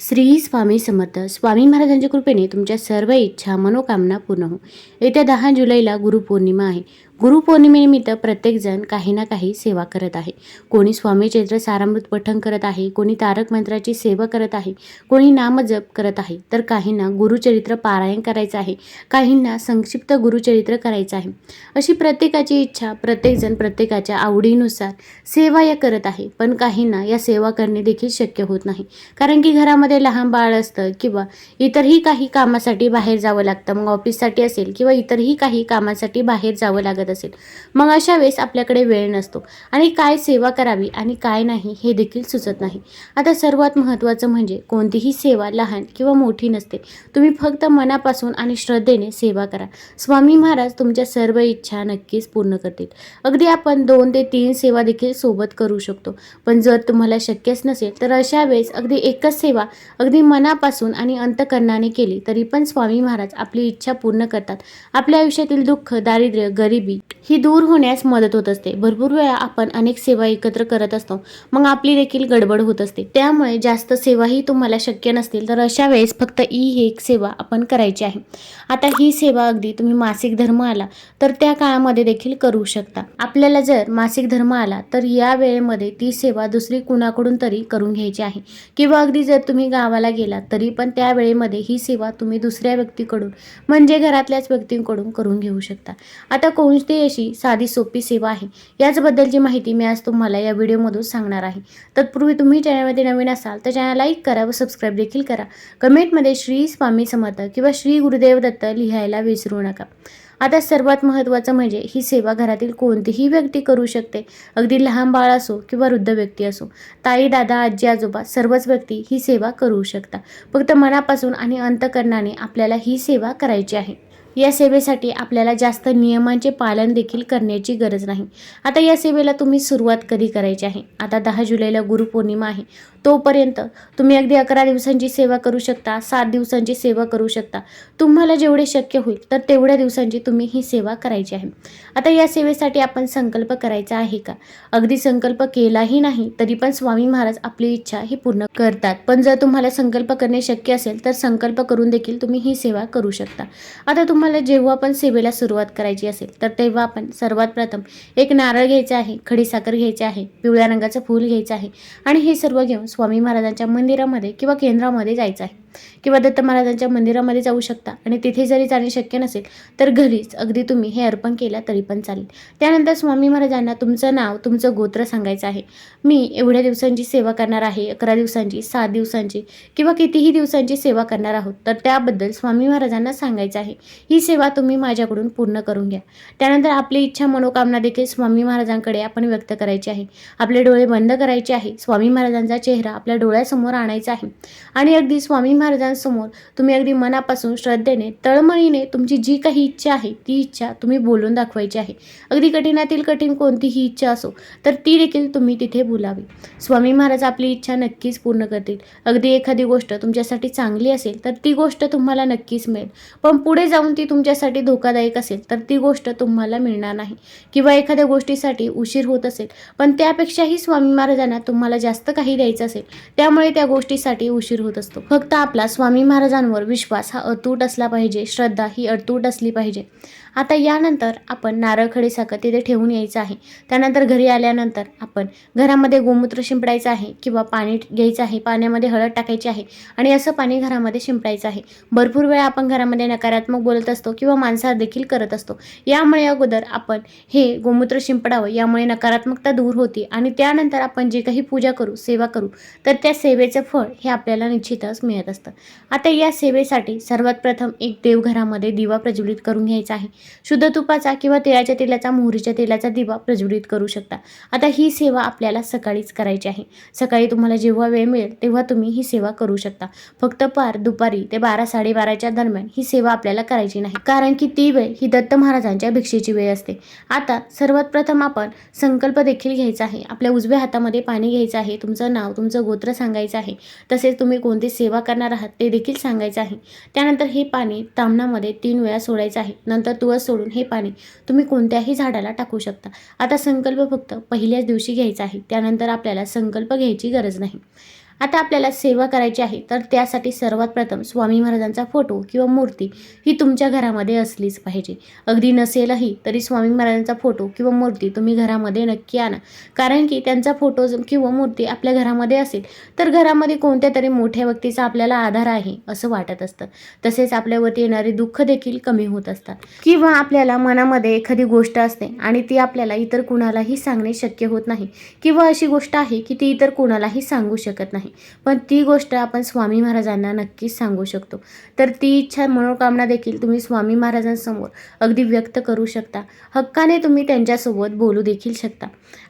श्री स्वामी समर्थ. स्वामी महाराजांच्या कृपेने तुमच्या सर्व इच्छा मनोकामना पूर्ण हो. येत्या दहा जुलैला गुरुपौर्णिमा आहे. गुरुपौर्णिमेनिमित्त प्रत्येकजण काही ना काही सेवा करत आहे. कोणी स्वामी सारामृत पठण करत आहे कोणी तारक मंत्राची सेवा करत आहे कोणी नामजप करत आहे तर काहींना गुरुचरित्र पारायण करायचं आहे काहींना संक्षिप्त गुरुचरित्र करायचं आहे. अशी प्रत्येकाची इच्छा प्रत्येकजण प्रत्येकाच्या आवडीनुसार सेवा या करत आहे पण काहींना या सेवा करणे देखील शक्य होत नाही. कारण की घरामध्ये लहान बाळ असतं किंवा इतरही काही कामासाठी बाहेर जावं लागतं मग ऑफिससाठी असेल किंवा इतरही काही कामासाठी बाहेर जावं लागत असेल. मग अशा वेळेस आपल्याकडे वेळ नसतो. आणि काय सेवा करावी आणि काय नाही हे देखील सुचत नाही. आता सर्वात महत्त्वाचं म्हणजे कोणतीही सेवा लहान किंवा मोठी नसते. तुम्ही फक्त मनापासून आणि श्रद्धेने सेवा करा. स्वामी महाराज तुमच्या सर्व इच्छा नक्कीच पूर्ण करतील. अगदी आपण दोन ते तीन सेवा देखील सोबत करू शकतो. पण जर तुम्हाला शक्यच नसेल तर अशा वेळेस अगदी एकच सेवा अगदी मनापासून आणि अंतकरणाने केली तरी पण स्वामी महाराज आपली इच्छा पूर्ण करतात. आपल्या आयुष्यातील दुःख दारिद्र्य गरिबी ही दूर होण्यास मदत होत असते. भरपूर वेळा आपण अनेक सेवा एकत्र करत असतो. मग आपली देखील गडबड होत असते. त्यामुळे जास्त सेवाही तुम्हाला शक्य नसतील तर अशा वेळेस फक्त ई ही एक सेवा आपण करायची आहे. आता ही सेवा अगदी तुम्ही मासिक धर्म आला तर त्या काळामध्ये देखील करू शकता. आपल्याला जर मासिक धर्म आला तर या वेळेमध्ये ती सेवा दुसरी कुणाकडून तरी करून घ्यायची आहे. किंवा अगदी जर तुम्ही गावाला गेलात तरी पण त्या वेळेमध्ये ही सेवा तुम्ही दुसऱ्या व्यक्तीकडून म्हणजे घरातल्याच व्यक्तींकडून करून घेऊ शकता. आता कोणती अशी साधी सोपी सेवा आहे. याचबद्दलची माहिती मी आज तुम्हाला या व्हिडिओमधून सांगणार आहे. तत्पूर्वी तुम्ही चॅनलमध्ये नवीन असाल तर चॅनल लाईक करा व सबस्क्राईब देखील करा. कमेंटमध्ये श्री स्वामी समर्थ किंवा श्री गुरुदेव दत्त लिहायला विसरू नका. आता सर्वात महत्त्वाचं म्हणजे ही सेवा घरातील कोणतीही व्यक्ती करू शकते. अगदी लहान बाळ असो किंवा वृद्ध व्यक्ती असो ताई दादा आजी आजोबा सर्वच व्यक्ती ही सेवा करू शकता फक्त मनापासून आणि अंतकरणाने आपल्याला ही सेवा करायची आहे. या सेवेसाठी आपल्याला जास्त नियमांचे पालन देखील करण्याची गरज नाही. आता या सेवेला तुम्ही सुरुवात कधी करायची आहे? आता दहा जुलैला गुरुपौर्णिमा आहे. तोपर्यंत तुम्ही अगदी अकरा दिवसांची सेवा करू शकता सात दिवसांची सेवा करू शकता. तुम्हाला जेवढे शक्य होईल तर तेवढ्या दिवसांची तुम्ही ही सेवा करायची आहे. आता या सेवेसाठी आपण संकल्प करायचा आहे का? अगदी संकल्प केलाही नाही तरी पण स्वामी महाराज आपली इच्छा ही पूर्ण करतात. पण जर तुम्हाला संकल्प करणे शक्य असेल तर संकल्प करून देखील तुम्ही ही सेवा करू शकता. आता तुम्हाला जेव्हा पण सेवेला सुरुवात करायची असेल तर तेव्हा आपण सर्वात प्रथम एक नारळ घ्यायचा आहे खडीसाखर घ्यायची आहे पिवळ्या रंगाचं फूल घ्यायचं आहे आणि हे सर्व घेऊन स्वामी महाराजांच्या मंदिरामध्ये किंवा केंद्रामध्ये जायचं आहे. किंवा दत्त महाराजांच्या मंदिरामध्ये जाऊ शकता आणि तिथे जरी जाणे शक्य नसेल तर घरीच अगदी तुम्ही हे अर्पण केलं तरी पण चालेल. त्यानंतर स्वामी महाराजांना तुमचं नाव तुमचं गोत्र सांगायचं आहे. मी एवढ्या दिवसांची सेवा करणार आहे अकरा दिवसांची सात दिवसांची किंवा कितीही दिवसांची सेवा करणार आहोत तर त्याबद्दल स्वामी महाराजांना सांगायचं आहे. ही ही सेवा तुम्ही माझ्याकडून पूर्ण करून घ्या. त्यानंतर आपली इच्छा मनोकामना देखील स्वामी महाराजांकडे आपण व्यक्त करायची आहे. आपले डोळे बंद करायचे आहे. स्वामी महाराजांचा चेहरा आपल्या डोळ्यासमोर आणायचा आहे. आणि अगदी स्वामी महाराजांसमोर तुम्ही अगदी मनापासून श्रद्धेने तळमळीने तुमची जी काही इच्छा आहे ती इच्छा तुम्ही बोलून दाखवायची आहे. अगदी कठीणातील कठीण कोणतीही इच्छा असो तर ती देखील तुम्ही तिथे बोलावी. स्वामी महाराज आपली इच्छा नक्कीच पूर्ण करतील. अगदी एखादी गोष्ट तुमच्यासाठी चांगली असेल तर ती गोष्ट तुम्हाला नक्कीच मिळेल. पण पुढे जाऊन ती तुमच्यासाठी धोकादायक असेल तर ती गोष्ट तुम्हाला मिळणार नाही. किंवा एखाद्या गोष्टीसाठी उशीर होत असेल पण त्यापेक्षाही स्वामी महाराजांना तुम्हाला जास्त काही द्यायचं असेल त्यामुळे त्या गोष्टीसाठी उशीर होत असतो. फक्त आपला स्वामी महाराजांवर विश्वास हा अतूट असला पाहिजे श्रद्धा ही अतूट असली पाहिजे. आता यानंतर आपण नारळ खडीसाखर तिथे ठेवून यायचं आहे. त्यानंतर घरी आल्यानंतर आपण घरामध्ये गोमूत्र शिंपडायचं आहे किंवा पाणी घ्यायचं आहे पाण्यामध्ये हळद टाकायची आहे आणि असं पाणी घरामध्ये शिंपडायचं आहे. भरपूर वेळा आपण घरामध्ये नकारात्मक बोलत असतो किंवा मांसाहार देखील करत असतो. यामुळे अगोदर आपण हे गोमूत्र शिंपडावं यामुळे नकारात्मकता दूर होती आणि त्यानंतर आपण जे काही पूजा करू सेवा करू तर त्या सेवेचं फळ हे आपल्याला निश्चितच मिळत असतं. आता या सेवेसाठी सर्वात प्रथम एक देवघरामध्ये दिवा प्रज्वलित करून घ्यायचा आहे. शुद्ध तुपाचा किंवा तिळाच्या तेलाचा मोहरीच्या तेलाचा दिवा प्रज्वलित करू शकता. आता ही सेवा आपल्याला सकाळीच करायची आहे. सकाळी तुम्हाला जेव्हा वेळ मिळेल तेव्हा तुम्ही ही सेवा करू शकता. फक्त पार दुपारी ते बारा साडेबाराच्या दरम्यान ही सेवा आपल्याला करायची नाही. कारण की ती वेळ ही दत्त महाराजांच्या भिक्षेची वेळ असते. आता सर्वात प्रथम आपण संकल्प देखील घ्यायचा आहे. आपल्या उजव्या हातामध्ये पाणी घ्यायचं आहे. तुमचं नाव तुमचं गोत्र सांगायचं आहे. तसेच तुम्ही कोणती सेवा करणार आहात ते देखील सांगायचं आहे. त्यानंतर हे पाणी तामणामध्ये तीन वेळा सोडायचं आहे. नंतर तुळस सोडून हे पाणी तुम्ही कोणत्याही झाडाला टाकू शकता. आता संकल्प फक्त पहिल्याच दिवशी घ्यायचा आहे. त्यानंतर आपल्याला संकल्प घ्यायची गरज नाही. आता आपल्याला सेवा करायची आहे तर त्यासाठी सर्वात प्रथम स्वामी महाराजांचा फोटो किंवा मूर्ती ही तुमच्या घरामध्ये असलीच पाहिजे. अगदी नसेलही तरी स्वामी महाराजांचा फोटो किंवा मूर्ती तुम्ही घरामध्ये नक्की आणा. कारण की त्यांचा फोटो किंवा मूर्ती आपल्या घरामध्ये असेल तर घरामध्ये कोणत्या तरी मोठ्या व्यक्तीचा आपल्याला आधार आहे असं वाटत असतं. तसेच आपल्यावरती येणारे दुःख देखील कमी होत असतात. किंवा आपल्याला मनामध्ये एखादी गोष्ट असते आणि ती आपल्याला इतर कुणालाही सांगणे शक्य होत नाही किंवा अशी गोष्ट आहे की ती इतर कुणालाही सांगू शकत नाही. पण ती गोष्ट आपण स्वामी महाराजांना नक्कीच सांगू शकतो. तर ती इच्छा मनोकामना देखील तुम्ही स्वामी महाराजांसमोर अगदी व्यक्त करू शकता. हक्काने तुम्ही त्यांच्यासोबत बोलू देखील शकता.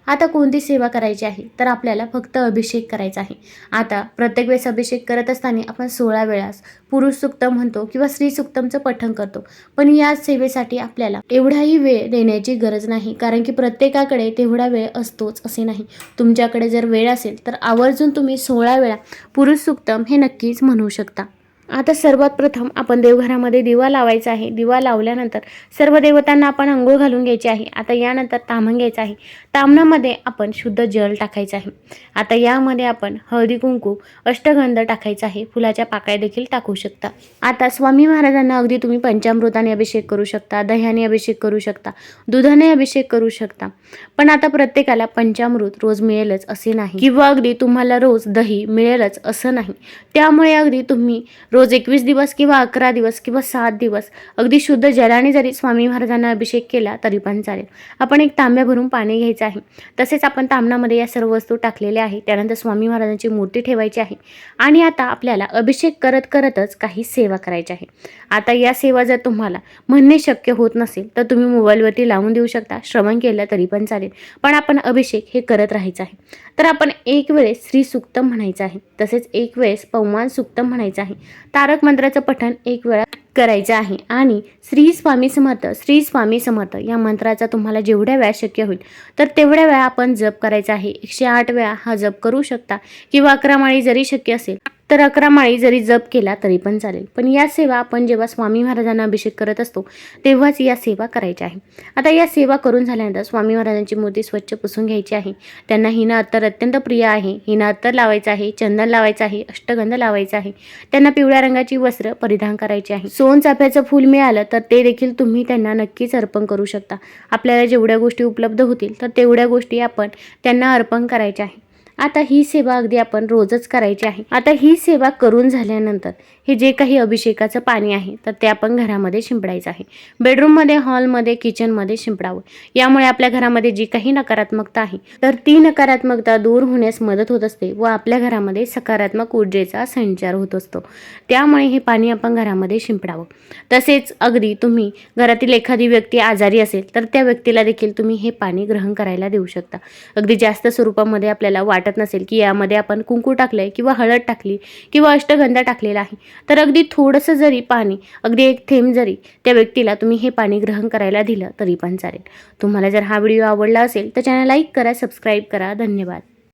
आता कोणती सेवा करायची आहे? तर आपल्याला फक्त अभिषेक करायचा आहे. आता प्रत्येक वेळेस अभिषेक करत असताना आपण सोळा वेळास पुरुष सुक्तम म्हणतो किंवा स्त्री सुक्तमचं पठण करतो. पण या सेवेसाठी आपल्याला एवढाही वेळ देण्याची गरज नाही. कारण की प्रत्येकाकडे तेवढा वेळ असतोच असे नाही. तुमच्याकडे जर वेळ असेल तर आवर्जून तुम्ही सोळा वेळा. पुरुष सुक्तम हे नक्कीच म्हणू शकता. आता सर्वात प्रथम आपण देवघरामध्ये दिवा लावायचा आहे. दिवा लावल्यानंतर सर्व देवतांना आपण आंघोळ घालून घ्यायची आहे. आता यानंतर तामण घ्यायचं आहे. तामणामध्ये आपण शुद्ध जल टाकायचं आहे. आता यामध्ये आपण हळदी कुंकू अष्टगंध टाकायचा आहे. फुलाच्या पाकळ्या देखील टाकू शकता. आता स्वामी महाराजांना अगदी तुम्ही पंचामृताने अभिषेक करू शकता दह्याने अभिषेक करू शकता दुधाने अभिषेक करू शकता. पण आता प्रत्येकाला पंचामृत रोज मिळेलच असे नाही. किंवा अगदी तुम्हाला रोज दही मिळेलच असं नाही. त्यामुळे अगदी तुम्ही रोज एकवीस दिवस किंवा अकरा दिवस किंवा सात दिवस. अगदी शुद्ध जलाने जरी स्वामी महाराजांना अभिषेक केला तरी पण चालेल. आपण एक तांब्या भरून पाणी घ्यायचं आहे. तसेच आपण तांबणामध्ये या सर्व वस्तू टाकलेल्या आहे त्यानंतर स्वामी महाराजांची मूर्ती ठेवायची आहे. आणि आता आपल्याला अभिषेक करत करतच काही सेवा करायची आहे. आता या सेवा जर तुम्हाला म्हणणे शक्य होत नसेल तर तुम्ही मोबाईलवरती लावून देऊ शकता. श्रवण केलं तरी पण चालेल. पण आपण अभिषेक हे करत राहायचं आहे. तर आपण एक वेळेस श्री सुक्तम म्हणायचं आहे. तसेच एक वेळेस पवमान सुक्तम म्हणायचं आहे. तारक मंत्राचं पठण एक वेळा करायचं आहे. आणि श्री स्वामी समर्थ श्री स्वामी समर्थ या मंत्राचा तुम्हाला जेवढ्या वेळा शक्य होईल तर तेवढ्या वेळा आपण जप करायचा आहे. एकशे आठ वेळा हा जप करू शकता किंवा अकरा माळी जरी शक्य असेल तर अकरा माळी जरी जप केला तरी पण चालेल. पण या सेवा आपण जेव्हा स्वामी महाराजांना अभिषेक करत असतो तेव्हाच या सेवा करायच्या आहे. आता या सेवा करून झाल्यानंतर स्वामी महाराजांची मूर्ती स्वच्छ पुसून घ्यायची आहे. त्यांना हिनं अत्तर अत्यंत प्रिय आहे. हिनं अत्तर लावायचं आहे चंदन लावायचं आहे अष्टगंध लावायचं आहे. त्यांना पिवळ्या रंगाची वस्त्र परिधान करायची आहे. सोन चाफ्याचं फूल मिळालं तर ते देखील तुम्ही त्यांना नक्कीच अर्पण करू शकता. आपल्याला जेवढ्या गोष्टी उपलब्ध होतील तर तेवढ्या गोष्टी आपण त्यांना अर्पण करायच्या आहे. आता ही सेवा अगदी आपण रोजच करायची आहे. आता ही सेवा करून झाल्यानंतर हे जे काही अभिषेकाचं पाणी आहे तर ते आपण घरामध्ये शिंपडायचं आहे. बेडरूममध्ये हॉलमध्ये किचनमध्ये शिंपडावं. यामुळे आपल्या घरामध्ये जी काही नकारात्मकता आहे तर ती नकारात्मकता दूर होण्यास मदत होत असते व आपल्या घरामध्ये सकारात्मक ऊर्जेचा संचार होत असतो. त्यामुळे हे पाणी आपण घरामध्ये शिंपडावं. तसेच अगदी तुम्ही घरातील एखादी व्यक्ती आजारी असेल तर त्या व्यक्तीला देखील तुम्ही हे पाणी ग्रहण करायला देऊ शकता. अगदी जास्त स्वरूपामध्ये आपल्याला वाटत नसेल की यामध्ये आपण कुंकू टाकलं आहे किंवा हळद टाकली किंवा अष्टगंधा टाकलेला आहे. तर अगदी थोडंसं जरी पाणी अगदी एक थेंब जरी त्या व्यक्तीला तुम्ही हे पाणी ग्रहण करायला दिलं तरी पण चालेल. तुम्हाला जर हा व्हिडिओ आवडला असेल तर चॅनल लाईक करा सबस्क्राईब करा. धन्यवाद.